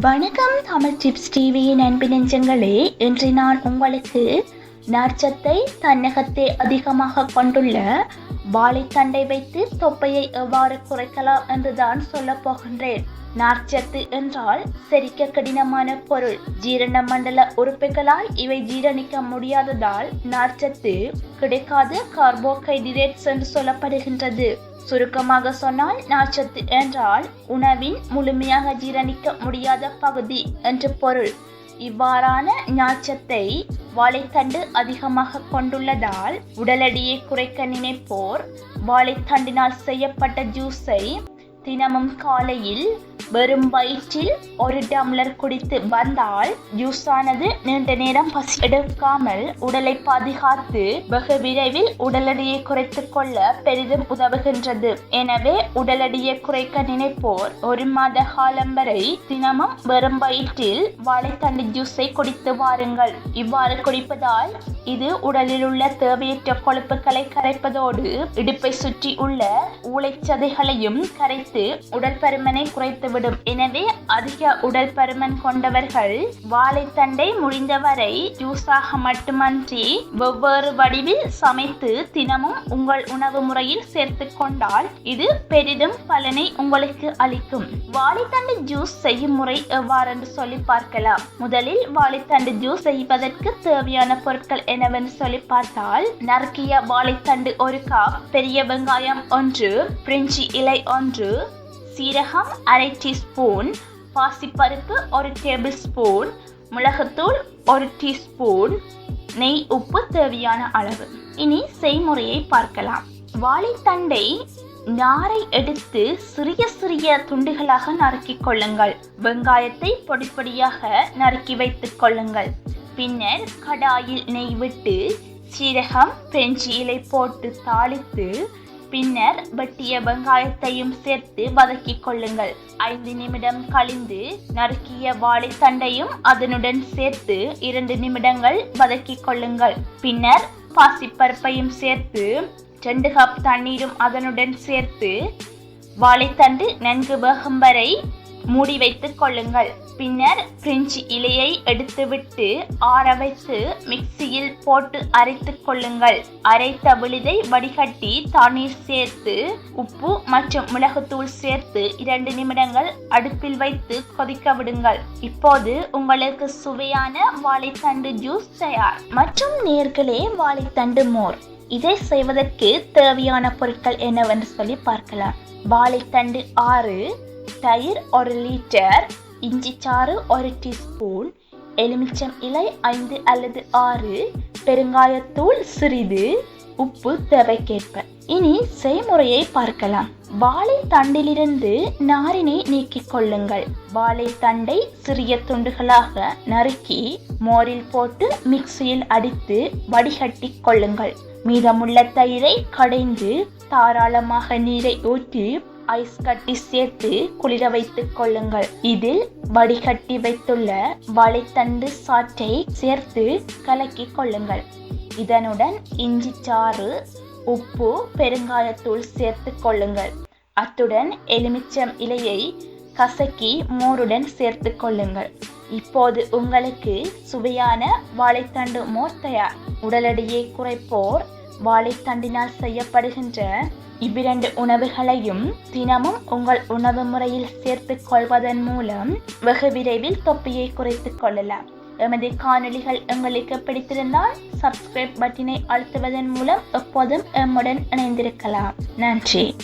வணக்கம் தமிழ் டிப்ஸ் டிவியின் அன்பு நெஞ்சங்களே. இன்று நான் உங்களுக்கு நார்ச்சத்தை தன்னகத்தை அதிகமாக கொண்டுள்ள வாழைத்தண்டை வைத்து தொப்பையை எவ்வாறு குறைக்கலாம் என்றுதான் சொல்ல போகின்றேன். நார்ச்சத்து என்றால் செரிக்க கடினமான பொருள். ஜீரண மண்டல உறுப்புகளால் இவை ஜீரணிக்க முடியாததால் நார்ச்சத்து கிடைக்காத கார்போஹைட்ரேட்ஸ் என்று சொல்லப்படுகின்றது. சுருக்கமாக சொன்னால் நார்ச்சத்து என்றால் உணவின் முழுமையாக ஜீரணிக்க முடியாத பகுதி என்று பொருள். இவ்வாறான நாச்சத்தை வாழைத்தண்டு அதிகமாக கொண்டுள்ளதால் உடலடியை குறைக்க நினைப்போர். வாழைத்தண்டினால் செய்யப்பட்ட ஜூஸை தினமும் காலையில் வெறும் வயிற்றில் ஒரு டம்ளர் குடித்து வந்தால் ஜூஸானது நீண்ட நேரம் பசி எடுக்காமல் உடலை பாதுகாத்து வெகு விரைவில் உடல் எடையை குறைத்துக் கொள்ள பெரிதும் உதவுகின்றது. எனவே உடல் எடையை குறைக்க நினைப்போர் ஒரு மாத காலம் வரை தினமும் வெறும் வயிற்றில் வாழைத்தண்டு ஜூஸை குடித்து வாருங்கள். இவ்வாறு குடிப்பதால் இது உடலில் உள்ள தேவையற்ற கொழுப்புகளை கரைப்பதோடு இடுப்பை சுற்றி உள்ள ஊளைச்சதைகளையும் கரைத்து உடல் பருமனை குறைத்துவிடும் எனவே அதிக உடல் பருமன் கொண்டவர்கள் வாழைத்தண்டை முடிந்தவரை ஜூஸாக மட்டுமன்றி வெவ்வேறு வடிவில் சமைத்து தினமும் உங்கள் உணவு முறையில் சேர்த்து கொண்டால் இது பெரிதும் பலனை உங்களுக்கு அளிக்கும். வாழைத்தண்டு ஜூஸ் செய்யும் முறை எவ்வாறென்று சொல்லி பார்க்கலாம். முதலில் வாழைத்தண்டு ஜூஸ் செய்வதற்கு தேவையான பொருட்கள் என்னவென்று சொல்லி பார்த்தால் நறுக்கிய வாழைத்தண்டு ஒரு கப் பெரிய வெங்காயம் ஒன்று பிரிஞ்சி இலை ஒன்று சீரகம் அரை டீஸ்பூன் பாசிப்பருப்பு ஒரு டேபிள் ஸ்பூன் மிளகுத்தூள் ஒரு டீஸ்பூன் நெய் உப்பு தேவையான அளவு. இனி செய்முறையை பார்க்கலாம். வாழைத்தண்டை நாரை எடுத்து சிறிய சிறிய துண்டுகளாக நறுக்கிக் கொள்ளுங்கள். வெங்காயத்தை பொடிப்பொடியாக நறுக்கி வைத்துக் கொள்ளுங்கள். பின்னர் கடாயில் நெய் விட்டு சீரகம் பெஞ்சியிலை இலை போட்டு தாளித்து பின்னர் வெட்டிய வெங்காயத்தையும் சேர்த்து வதக்கிக் கொள்ளுங்கள். ஐந்து நிமிடம் கழிந்து நறுக்கிய வாழைத்தண்டையும் அதனுடன் சேர்த்து இரண்டு நிமிடங்கள் வதக்கிக் கொள்ளுங்கள். பின்னர் பாசிப்பருப்பையும் சேர்த்து ரெண்டு கப் தண்ணீரும் அதனுடன் சேர்த்து வாழைத்தண்டு நன்கு வேகும் வரை மூடி வைத்துக் கொள்ளுங்கள். பின்னர் பிரிஞ்சி இலையை எடுத்துவிட்டு ஆற வைத்து மிக்சியில் போட்டு அரைத்துக் கொள்ளுங்கள். அரைத்த விழுதை வடிகட்டி தண்ணீர் சேர்த்து உப்பு மற்றும் மிளகுத்தூள் சேர்த்து இரண்டு நிமிடங்கள் அடுப்பில் வைத்து கொதிக்க விடுங்கள். இப்போது உங்களுக்கு சுவையான வாழைத்தண்டு ஜூஸ் தயார். மற்றும் நேர்களே வாழைத்தண்டு மோர். இதை செய்வதற்கு தேவையான பொருட்கள் என்னவென்று சொல்லி பார்க்கலாம். வாழைத்தண்டு ஆறு தயிர் ஒரு லிட்டர் இஞ்சி சாறு ஒரு டீஸ்பூன் எலுமிச்சம் இலை ஐந்து அல்லது ஆறு பெருங்காயத்தூள் சிறிது உப்பு தேவைக்கேற்ப. இனி செய்முறையை பார்க்கலாம். வாழைத்தண்டிலிருந்து நாரினை நீக்கிக் கொள்ளுங்கள். வாழைத்தண்டை சிறிய துண்டுகளாக நறுக்கி மோரில் போட்டு மிக்சியில் அடித்து வடிகட்டி கொள்ளுங்கள். மீதமுள்ள தயிரை கடைந்து தாராளமாக நீரை ஊற்றி ஐஸ் கட்டி சேர்த்து குளிர வைத்துக் கொள்ளுங்கள். இதில் வடிகட்டி வைத்துள்ள வாழைத்தண்டு சாற்றை சேர்த்து கலக்கி கொள்ளுங்கள். இதனுடன் இஞ்சி சாறு உப்பு பெருங்காயத்தூள் சேர்த்து கொள்ளுங்கள். அத்துடன் எலுமிச்சம் இலையை கசக்கி மோருடன் சேர்த்து கொள்ளுங்கள். இப்போது உங்களுக்கு சுவையான வாழைத்தண்டு மோர் தயார். உடல் எடையை குறைப்போர் வாழைத்தண்டினால் செய்யப்படுகின்ற இவ்விரண்டு உணவுகளையும் தினமும் உங்கள் உணவு முறையில் சேர்த்து கொள்வதன் மூலம் வெகு விரைவில் தொப்பியை குறைத்துக் கொள்ளலாம். எமது காணொளிகள் உங்களுக்கு பிடித்திருந்தால் சப்ஸ்கிரைப் பட்டினை அழுத்துவதன் மூலம் எப்போதும் எம்முடன் இணைந்திருக்கலாம். நன்றி.